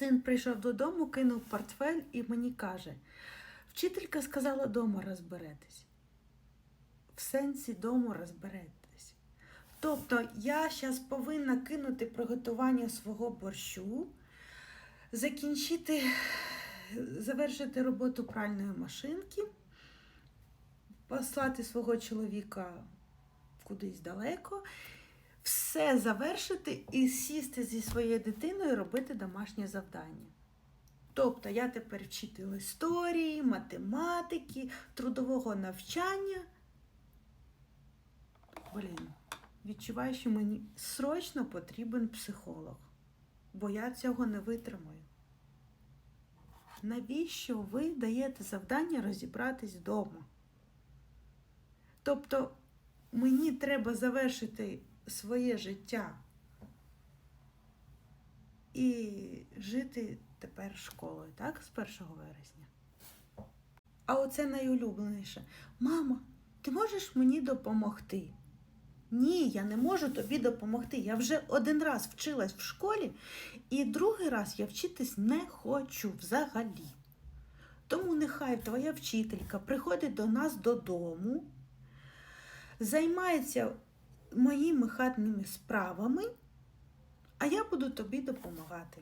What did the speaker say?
Син прийшов додому, кинув портфель і мені каже: вчителька сказала, дома розберетесь. В сенсі дому розберетесь. Тобто я зараз повинна кинути приготування свого борщу, закінчити, завершити роботу пральної машинки, послати свого чоловіка кудись далеко, все завершити і сісти зі своєю дитиною і робити домашнє завдання. Тобто я тепер вчитель історії, математики, трудового навчання. Блін, відчуваю, що мені срочно потрібен психолог, бо я цього не витримаю. Навіщо ви даєте завдання розібратись вдома? Тобто мені треба завершити своє життя і жити тепер школою, так, з 1 вересня. А оце найулюбленіше. Мама, ти можеш мені допомогти? Ні, я не можу тобі допомогти. Я вже один раз вчилась в школі, і другий раз я вчитись не хочу взагалі. Тому нехай твоя вчителька приходить до нас додому, займається моїми хатніми справами, а я буду тобі допомагати.